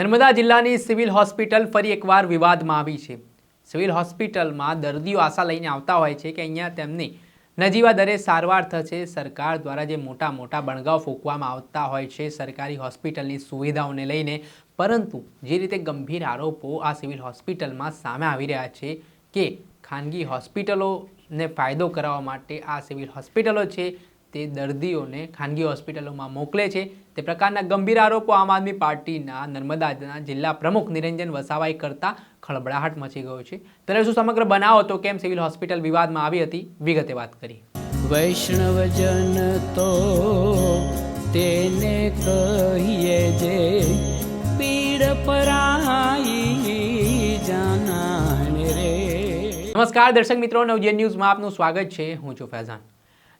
નર્મદા જિલ્લાની civil hospital ફરી એકવાર વિવાદમાં આવી છે. સિવિલ હોસ્પિટલમાં દર્દીઓ આશા લઈને આવતા હોય છે કે અહીંયા તેમને નજીવા દરે સારવાર થશે. સરકાર દ્વારા જે મોટા મોટા બણગાવ ફૂંકવામાં આવતા હોય છે, સરકારી હોસ્પિટલની સુવિધાઓને લઈને. પરંતુ જે રીતે ગંભીર આરોપો આ સિવિલ હોસ્પિટલમાં સામે આવી રહ્યા છે કે ખાનગી હોસ્પિટલોને ફાયદો કરાવવા માટે આ સિવિલ હોસ્પિટલો છે તે દર્દીઓને ખાનગી હોસ્પિટલોમાં મોકલે છે. તે પ્રકારના ગંભીર આરોપો આમ આદમી પાર્ટીના નર્મદાના જિલ્લા પ્રમુખ નિરંજન વસાવાએ કરતા ખળબળાહટ મચી ગયો છે. ત્યારે શું સમગ્ર બનાવ હતો? કેમ સિવિલ હોસ્પિટલ વિવાદમાં આવી હતી? વિગતે વાત કરી વૈષ્ણવજન તો તેને કહીએ જે પીડ પરાઈ જાના રે. નમસ્કાર દર્શક મિત્રો નવજીવન ન્યૂઝમાં આપનું સ્વાગત છે. હું છું ફૈઝાન.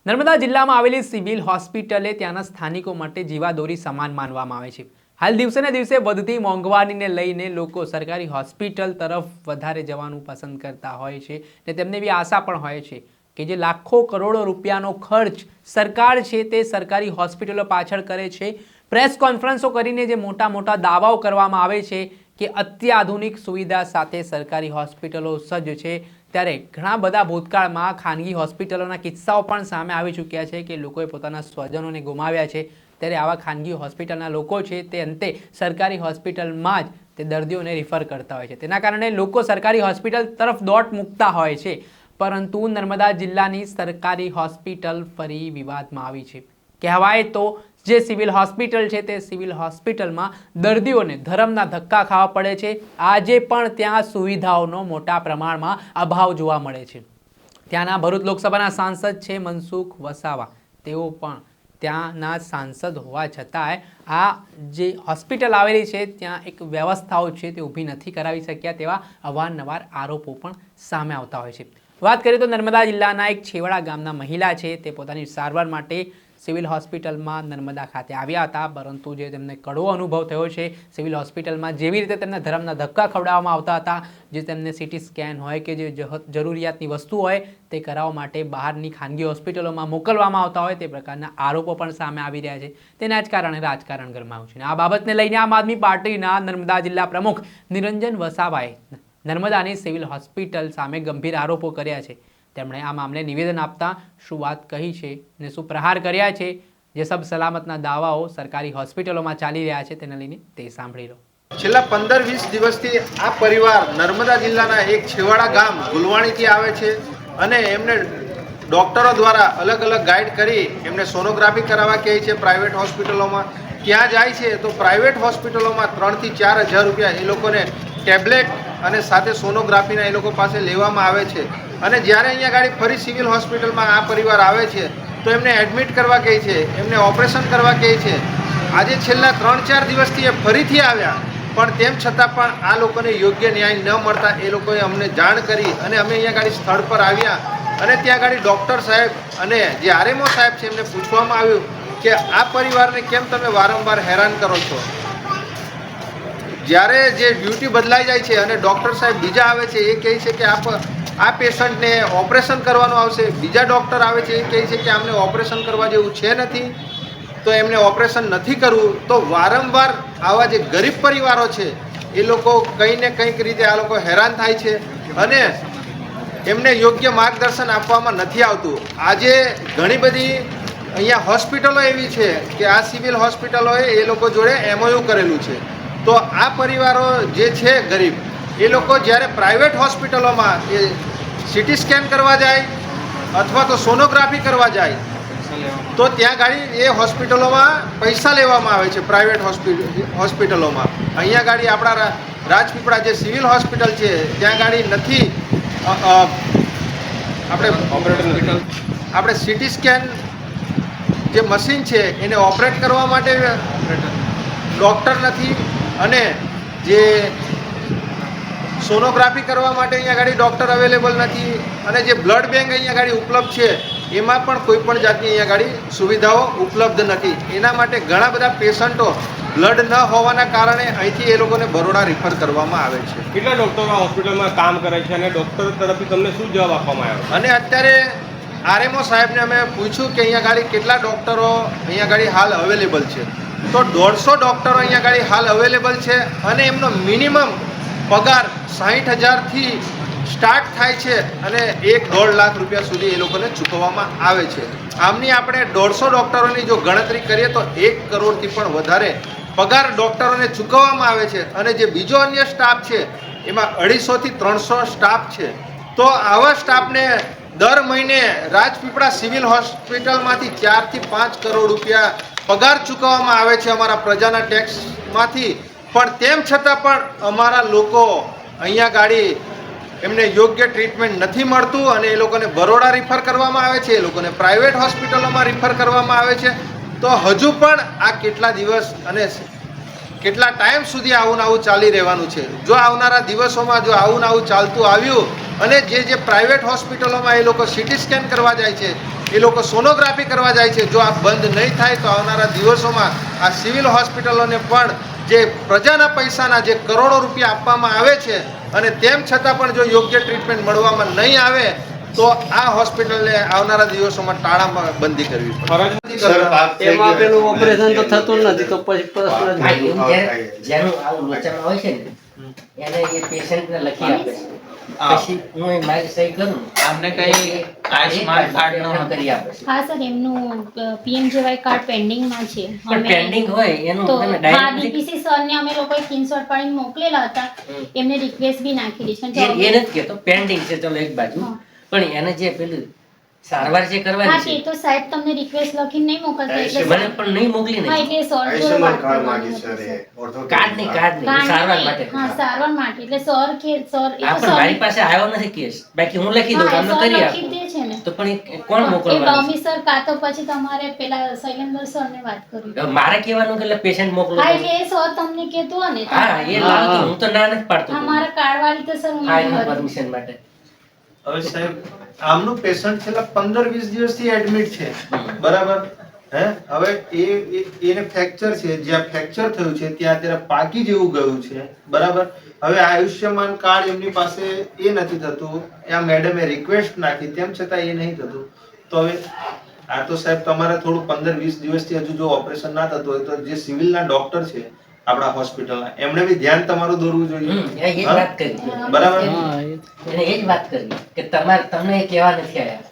નર્મદા જિલ્લામાં આવેલી સિવિલ હોસ્પિટલે ત્યાંના સ્થાનિકો માટે જીવાદોરી સમાન માનવામાં આવે છે. હાલ દિવસે ને દિવસે વધતી મોંઘવારીને લઈને લોકો સરકારી હોસ્પિટલ તરફ વધારે જવાનું પસંદ કરતા હોય છે ને તેમને એવી આશા પણ હોય છે કે જે લાખો કરોડો રૂપિયાનો ખર્ચ સરકાર છે તે સરકારી હોસ્પિટલો પાછળ કરે છે. પ્રેસ કોન્ફરન્સો કરીને જે મોટા મોટા દાવાઓ કરવામાં આવે છે કે અત્યાધુનિક સુવિધા સાથે સરકારી હોસ્પિટલો સજ્જ છે. ત્યારે ઘણા બધા ભૂતકાળમાં ખાનગી હોસ્પિટલોના કિસ્સાઓ પણ સામે આવી ચૂક્યા છે કે લોકોએ પોતાના સ્વજનોને ગુમાવ્યા છે. ત્યારે આવા ખાનગી હોસ્પિટલના લોકો છે તે અંતે સરકારી હોસ્પિટલમાં જ તે દર્દીઓને રિફર કરતા હોય છે. તેના કારણે લોકો સરકારી હોસ્પિટલ તરફ દોટ મૂકતા હોય છે. પરંતુ નર્મદા જિલ્લાની સરકારી હોસ્પિટલ ફરી વિવાદમાં આવી છે. કહેવાય તો જે સિવિલ હોસ્પિટલ છે તે સિવિલ હોસ્પિટલમાં દર્દીઓને ધર્મના ધક્કા ખાવા પડે છે. આજે પણ ત્યાં સુવિધાઓનો મોટા પ્રમાણમાં અભાવ જોવા મળે છે. ત્યાંના ભરૂચ લોકસભાના સાંસદ છે મનસુખ વસાવા. તેઓ પણ ત્યાંના સાંસદ હોવા છતાંય આ જે હોસ્પિટલ આવેલી છે, ત્યાં એક વ્યવસ્થાઓ છે તે ઊભી નથી કરાવી શક્યા તેવા અવારનવાર આરોપો પણ સામે આવતા હોય છે. વાત કરીએ તો નર્મદા જિલ્લાના એક છેવાડા ગામના મહિલા છે. તે પોતાની સારવાર માટે સિવિલ હોસ્પિટલમાં નર્મદા ખાતે આવ્યા હતા. પરંતુ જે તેમને કડવો અનુભવ થયો છે, સિવિલ હોસ્પિટલમાં જેવી રીતે તેમને ધર્મના ધક્કા ખવડાવવામાં આવતા હતા, જે તેમને સિટી સ્કેન હોય કે જે જરૂરિયાતની વસ્તુ હોય, તે કરાવવા માટે બહારની ખાનગી હોસ્પિટલોમાં મોકલવામાં આવતા હોય, તે પ્રકારના આરોપો પણ સામે આવી રહ્યા છે. તેના જ કારણે રાજકારણ ગરમાયું છે. આ બાબતને લઈને આમ આદમી પાર્ટીના નર્મદા જિલ્લા પ્રમુખ નિરંજન વસાવાએ નર્મદાની સિવિલ હોસ્પિટલ સામે ગંભીર આરોપો કર્યા છે. તેમણે આ મામલે નિવેદન આપતા શું વાત કહી છે ને શું પ્રહાર કર્યા છે જે સબ સલામતના દાવાઓ સરકારી હોસ્પિટલોમાં ચાલી રહ્યા છે તેને લઈને તે સાંભળી લો. છેલ્લા પંદર વીસ દિવસથી આ પરિવાર નર્મદા જિલ્લાના એક છેવાડા ગામ ગુલવાણીથી આવે છે અને એમને ડૉક્ટરો દ્વારા અલગ અલગ ગાઈડ કરી એમને સોનોગ્રાફી કરાવવા કહે છે પ્રાઇવેટ હોસ્પિટલોમાં. ત્યાં જાય છે તો પ્રાઇવેટ હોસ્પિટલોમાં ત્રણથી ચાર હજાર રૂપિયા એ લોકોને ટેબ્લેટ અને સાથે સોનોગ્રાફીના એ લોકો પાસે લેવામાં આવે છે. અને જ્યારે અહીંયા ગાડી ફરી સિવિલ હોસ્પિટલમાં આ પરિવાર આવે છે, તો એમને એડમિટ કરવા કહે છે, એમને ઓપરેશન કરવા કહે છે. આજે છેલ્લા ત્રણ ચાર દિવસથી એ ફરીથી આવ્યા, પણ તેમ છતાં પણ આ લોકોને યોગ્ય ન્યાય ન મળતા એ લોકોએ અમને જાણ કરી અને અમે અહીંયા ગાડી સ્થળ પર આવ્યા અને ત્યાં ગાડી ડૉક્ટર સાહેબ અને જે આરએમઓ સાહેબ છે એમને પૂછવામાં આવ્યું કે આ પરિવારને કેમ તમે વારંવાર હેરાન કરો છો? જ્યારે જે ડ્યુટી બદલાઈ જાય છે અને ડૉક્ટર સાહેબ બીજા આવે છે, એ કહે છે કે આપ, આ પેશન્ટને ઓપરેશન કરવાનું આવશે. બીજા ડૉક્ટર આવે છે, એ કહે છે કે આમને ઓપરેશન કરવા જેવું છે નથી. તો એમને ઓપરેશન નથી કરવું. તો વારંવાર આવા જે ગરીબ પરિવારો છે, એ લોકો કંઈ ને કંઈક રીતે આ લોકો હેરાન થાય છે અને એમને યોગ્ય માર્ગદર્શન આપવામાં નથી આવતું. આજે ઘણી બધી અહીંયા હોસ્પિટલો એવી છે કે આ સિવિલ હોસ્પિટલોએ એ લોકો જોડે એમઓયુ કરેલું છે. તો આ પરિવારો જે છે ગરીબ એ લોકો જ્યારે પ્રાઇવેટ હોસ્પિટલોમાં એ સિટી સ્કેન કરવા જાય અથવા તો સોનોગ્રાફી કરવા જાય તો ત્યાં ગાડી એ હોસ્પિટલોમાં પૈસા લેવામાં આવે છે પ્રાઇવેટ હોસ્પિટલોમાં અહીંયા ગાડી આપણા રાજપીપળા જે સિવિલ હોસ્પિટલ છે ત્યાં ગાડી નથી આપણે આપણે આપણે સિટી સ્કેન જે મશીન છે એને ઓપરેટ કરવા માટે ડૉક્ટર નથી અને જે સોનોગ્રાફી કરવા માટે અહીંયા આગળ ડૉક્ટર અવેલેબલ નથી અને જે બ્લડ બેંક અહીંયા આગળ ઉપલબ્ધ છે એમાં પણ કોઈ પણ જાતની અહીંયા ગાડી સુવિધાઓ ઉપલબ્ધ નથી. એના માટે ઘણા બધા પેશન્ટો બ્લડ ન હોવાના કારણે અહીંથી એ લોકોને બરોડા રિફર કરવામાં આવે છે. કેટલા ડૉક્ટરો હોસ્પિટલમાં કામ કરે છે અને ડૉક્ટર તરફથી તમને શું જવાબ આપવામાં આવ્યો? અને અત્યારે આરએમઓ સાહેબને અમે પૂછ્યું કે અહીંયા આગળ કેટલા ડૉક્ટરો અહીંયા આગળ હાલ અવેલેબલ છે. તો દોઢસો ડૉક્ટરો અહીંયા આગળ હાલ અવેલેબલ છે અને એમનો મિનિમમ પગાર સાહીઠ હજારથી સ્ટાર્ટ થાય છે અને એક દોઢ લાખ રૂપિયા સુધી એ લોકોને ચૂકવવામાં આવે છે. આમની આપણે દોઢસો ડૉક્ટરોની જો ગણતરી કરીએ તો એક કરોડથી પણ વધારે પગાર ડૉક્ટરોને ચૂકવવામાં આવે છે અને જે બીજો અન્ય સ્ટાફ છે, એમાં અઢીસોથી ત્રણસો સ્ટાફ છે. તો આવા સ્ટાફને દર મહિને રાજપીપળા સિવિલ હોસ્પિટલમાંથી ચારથી પાંચ કરોડ રૂપિયા પગાર ચૂકવવામાં આવે છે અમારા પ્રજાના ટેક્સમાંથી. પણ તેમ છતાં પણ અમારા લોકો અહીંયા ગાડી એમને યોગ્ય ટ્રીટમેન્ટ નથી મળતું અને એ લોકોને બરોડા રિફર કરવામાં આવે છે, એ લોકોને પ્રાઇવેટ હોસ્પિટલોમાં રિફર કરવામાં આવે છે. તો હજુ પણ આ કેટલા દિવસ અને કેટલા ટાઈમ સુધી આવું આવું ચાલી રહેવાનું છે? જો આવનારા દિવસોમાં જો આવું આવું ચાલતું આવ્યું અને જે જે પ્રાઇવેટ હોસ્પિટલોમાં એ લોકો સિટી સ્કેન કરવા જાય છે, એ લોકો સોનોગ્રાફી કરવા જાય છે, જો આ બંધ નહીં થાય તો આવનારા દિવસોમાં આ સિવિલ હોસ્પિટલોને પણ જે પ્રજાના પૈસાના જે કરોડો રૂપિયા આપવામાં આવે છે અને તેમ છતાં પણ જો યોગ્ય ટ્રીટમેન્ટ મળવામાં નહીં આવે તો આ હોસ્પિટલને આવનારા દિવસોમાં તાળામાં બંધી કરવી પડે. એમાં પેલું ઓપરેશન તો થતું નથી તો પછી જેનું આવું લોચામાં હોય છે ને એને એ પેશન્ટને લખી આપે છે. પછી હું એ મારી સહી કરું આમને કઈ આયુષ્માન કાર્ડ ન કરી આપે છે. હા સર એમનું પીએમજેવાય કાર્ડ પેન્ડિંગમાં છે. પણ પેન્ડિંગ હોય એનું તો તમે ડાયરેક્ટ ડીપીસી સરને અમે લોકોએ સ્ક્રીનશોટ પાડીને મોકલેલા હતા. એમને રિક્વેસ્ટ બી નાખેલી છે. એ એ નથી કહેતો પેન્ડિંગ છે ચલો એક બાજુ. પણ એને જે પેલું સારવાર જે કરવાની છે તો સાહેબ તમને રિક્વેસ્ટ લખીને નહીં મોકલતા એટલે મને પણ નહીં મોકલી નહીં એટલે સર જોડે વાત કરવાની હતી, સર. કાર્ડ નહીં કાર્ડ નહીં સારવાર માટે. હા સારવાર માટે એટલે સર કે સર એ તો મારી પાસે આવ્યો નથી કેસ. બાકી હું લખી દઉં તમને કરી લખી આપું. દે તો પણ એ કોણ એ મોકલવાનું? ડોમી સર કાં તો પછી તમારે પેલા શૈલેન્દ્ર સરને વાત કરવી. મારે કહેવાનું કે પેશન્ટ મોકલો હા એટલે એ સર તમને કહેતું હોય ને હા એ લાવતો હું. તો ના નથી પાડતો હા મારા કાર્ડ વાળી તો સર હું. પરમિશન માટે. હવે સાહેબ, આમનું પેશન્ટ છેલ્લા પંદર, વીસ દિવસથી એડમિટ છે. બરાબર? હે? હવે એ એને ફ્રેક્ચર છે, જ્યાં ફ્રેક્ચર થયું છે, ત્યાં અત્યારે પાકી જેવું ગયું છે. બરાબર? હવે આયુષ્યમાન કાર્ડ એમની પાસે એ નથી થતું. આ મેડમે રિક્વેસ્ટ નાખી, તેમ છતાં એ નહીં થતું. તો હવે આ તો સાહેબ તમારે થોડું પંદર, વીસ દિવસથી હજુ જો ઓપરેશન ના થતું હોય તો જે સિવિલના ડોક્ટર છે આપણા હોસ્પિટલ એમણે બી ધ્યાન તમારું દોરવું જોઈએ. એ જ વાત કરી. બરાબર? એ જ. વાત કરી કે તમારે તમને કેવા કહેવા નથી આવ્યા.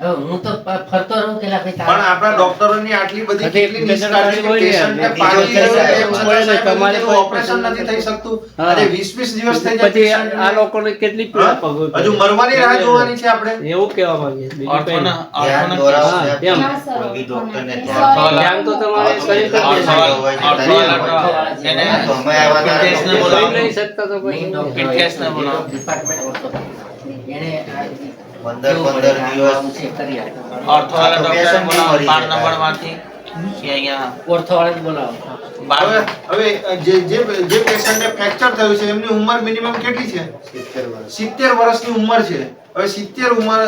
હું તો ફરતો રહું કે પણ આપણા ડોક્ટરોની આટલી બધી કેટલી નિષ્કાળજી કે પેશન્ટને તમારે ઓપરેશન નથી થઈ શકતું. અને 20 20 દિવસ થઈ જાય પછી આ લોકોને કેટલી. હજુ મરવાની રાહ જોવાની છે આપણે. એવું કહેવા માંગીએ ઓર્થોના ઓર્થોના એમ. ડોક્ટરને ધ્યાન તો તમારે કરી એને તો અમે નહીં શકતા તો. ડિપાર્ટમેન્ટ પંદર પંદર દિવસ. ફ્રેક્ચર થયું છે એમની ઉંમર મિનિમમ કેટલી છે? સિત્તેર વર્ષ. સિત્તેર વર્ષની ઉંમર છે. હવે સિત્તેર ઉંમર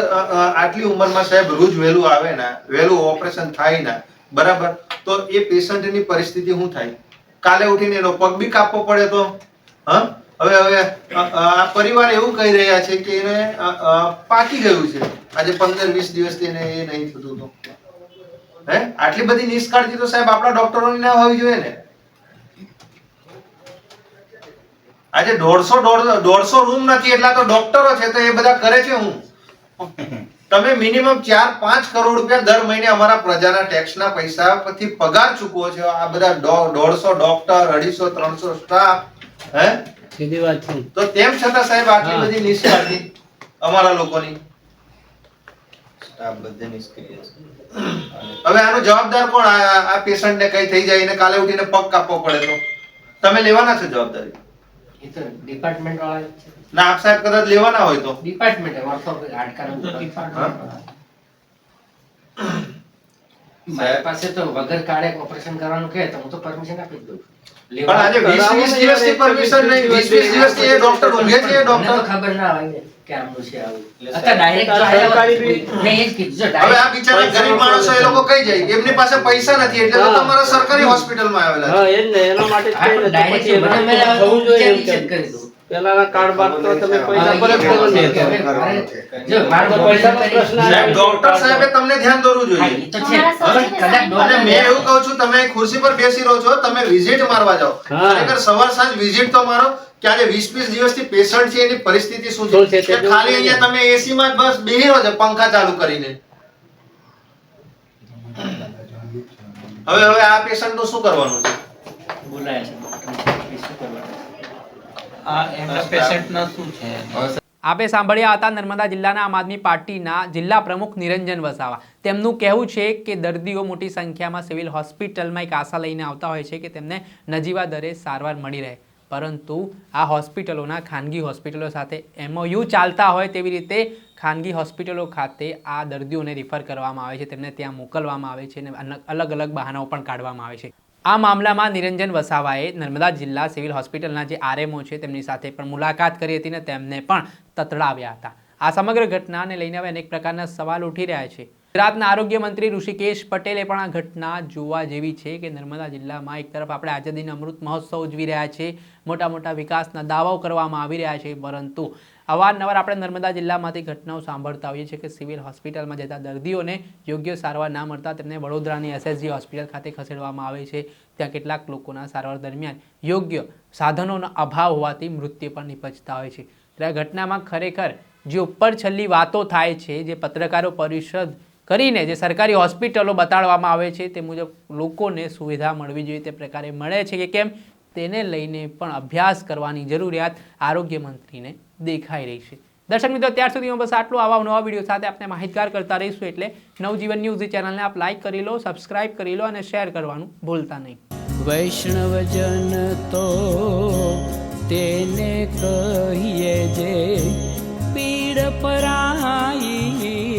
આટલી ઉંમરમાં સાહેબ રોજ વહેલું આવે ને વહેલું ઓપરેશન થાય ને બરાબર? તો એ પેશન્ટની પરિસ્થિતિ શું થાય? કાલે ઉઠીને એનો પગ બી કાપવો પડે તો? હા? હવે હવે પરિવાર એવું કહી રહ્યા છે કે એને પાકી ગયું છે. આજે પંદર, વીસ દિવસથી એને એ નહીં થતું તો હે? આટલી બધી નિષ્કાળજી તો સાહેબ આપણા ડોક્ટરોની ના હોવી જોઈએ ને. આજે દોઢસો દોઢસો રૂમ નથી, એટલા તો ડોક્ટરો છે, તો એ બધા કરે છે હું. તમે મિનિમમ ચાર, પાંચ કરોડ રૂપિયા દર મહિને અમારા પ્રજાના ટેક્સના પૈસા પરથી પગાર ચૂકવો છો. આ બધા દોઢસો ડોક્ટર, અઢીસો, ત્રણસો સ્ટાફ, હે? સીધી વાત છે. તો તેમ છતાં સાહેબ આટલી. બધી નિષ્કાળજી અમારા લોકોની. સ્ટાફ બધે નિષ્ક્રિય છે. હવે આનો જવાબદાર કોણ? આ પેશન્ટને કઈ થઈ જાય એને કાલે ઉઠીને પગ કાપવો પડે તો. તમે લેવાના છો જવાબદારી? એ તો ડિપાર્ટમેન્ટ વાળા છે. ના આપ સાહેબ કદાચ લેવાના હોય તો. ડિપાર્ટમેન્ટ ઓર્થો હાડકાનું મારી પાસે તો વગર કાળે ઓપરેશન કરવાનું કહે તો હું તો પરમિશન આપી જ દઉં. પણ આજે વીસ વીસ દિવસથી પરમિશન નહીં વીસ વીસ દિવસથી એ ડોક્ટર ઊંઘે છે એ ડોક્ટર ખબર ના હોય કે આમનું છે આવું. એટલે અત્યારે જો આવ્યા સરકારી હોત, બી- જ કીધું, હવે આ direct- બિચારા ગરીબ માણસો એ લોકો કઈ જાય એમની પાસે પૈસા નથી એટલે તો તમારા સરકારી હોસ્પિટલમાં આવેલા હા એ જ ને એના માટે મને થવું જોઈએ એમ કરી દઉં. પેલાના કાર્ડ બાદ તો તમે પૈસા પરત કરો ને જો મારો તો પ્રશ્ન સાહેબ ડોક્ટર સાહેબે તમને ધ્યાન દોરવું જોઈએ. તો છે. અને મેં એવું કહું છું તમે ખુરશી પર બેસી રહો છો તમે વિઝિટ મારવા જાઓ. ખરેખર સવાર સાંજ વિઝિટ તો મારો કે આજે વીસ વીસ દિવસથી પેશન્ટ છે એની પરિસ્થિતિ શું છે? કે ખાલી અહીંયા તમે એસી માં બસ બેહી રહો છો પંખા ચાલુ કરીને. હવે હવે આ પેશન્ટનું શું કરવાનું છે? બોલાય છે. શું કરવાનું આ એમના પેશન્ટનો શું છે? આપે સાંભળ્યા હતા નર્મદા જિલ્લાના આમ આદમી પાર્ટીના જિલ્લા પ્રમુખ નિરંજન વસાવા. તેમનું કહેવું છે કે દર્દીઓ મોટી સંખ્યામાં સિવિલ હોસ્પિટલમાં એક આશા લઈને આવતા હોય છે કે તેમને નજીવા દરે સારવાર મળી રહે. પરંતુ આ હોસ્પિટલોના ખાનગી હોસ્પિટલો સાથે એમઓયુ ચાલતા હોય તેવી રીતે ખાનગી હોસ્પિટલો ખાતે આ દર્દીઓને રિફર કરવામાં આવે છે. તેમને ત્યાં મોકલવામાં આવે છે અને અલગ અલગ બહાનાઓ પણ કાઢવામાં આવે છે. આ મામલામાં નિરંજન વસાવાએ નર્મદા જિલ્લા સિવિલ હોસ્પિટલના જે આરએમઓ છે તેમની સાથે પણ મુલાકાત કરી હતી ને તેમને પણ તતડાવ્યા હતા. આ સમગ્ર ઘટનાને લઈને હવે અનેક પ્રકારના સવાલ ઉઠી રહ્યા છે. ગુજરાતના આરોગ્ય મંત્રી ઋષિકેશ પટેલે પણ આ ઘટના જોવા જેવી છે કે નર્મદા જિલ્લામાં એક તરફ આપણે આઝાદીનો અમૃત મહોત્સવ ઉજવી રહ્યા છે મોટા મોટા વિકાસના દાવાઓ કરવામાં આવી રહ્યા છે, પરંતુ અવારનવાર આપણે નર્મદા જિલ્લામાંથી ઘટનાઓ સાંભળતા હોઈએ છીએ કે સિવિલ હોસ્પિટલમાં જતા દર્દીઓને યોગ્ય સારવાર ના મળતા તેમને વડોદરાની એસએસજી હોસ્પિટલ ખાતે ખસેડવામાં આવે છે. ત્યાં કેટલાક લોકોના સારવાર દરમિયાન યોગ્ય સાધનોનો અભાવ હોવાથી મૃત્યુ પણ નિપજતા હોય છે. ત્યારે આ ઘટનામાં ખરેખર જે ઉપર છેલ્લી વાતો થાય છે, જે પત્રકારો પરિષદ કરીને જે સરકારી હોસ્પિટલો બતાડવામાં આવે છે, તે મુજબ લોકોને સુવિધા મળવી જોઈએ. તે પ્રકારે મળે છે કે કેમ? તેને લઈને પણ અભ્યાસ કરવાની જરૂરિયાત આરોગ્ય મંત્રીને દેખાઈ રહી છે. દર્શક મિત્રો, ત્યાર સુધીમાં બસ આટલું. આવા નવા વીડિયો સાથે આપણે માહિતગાર કરતા રહીશું એટલે નવજીવન ન્યૂઝ ચેનલને આપ લાઈક કરી લો સબસ્ક્રાઇબ કરી લો અને શેર કરવાનું ભૂલતા નહીં. વૈષ્ણવજન તો તેને કહીએ જે પીડ પરાઈ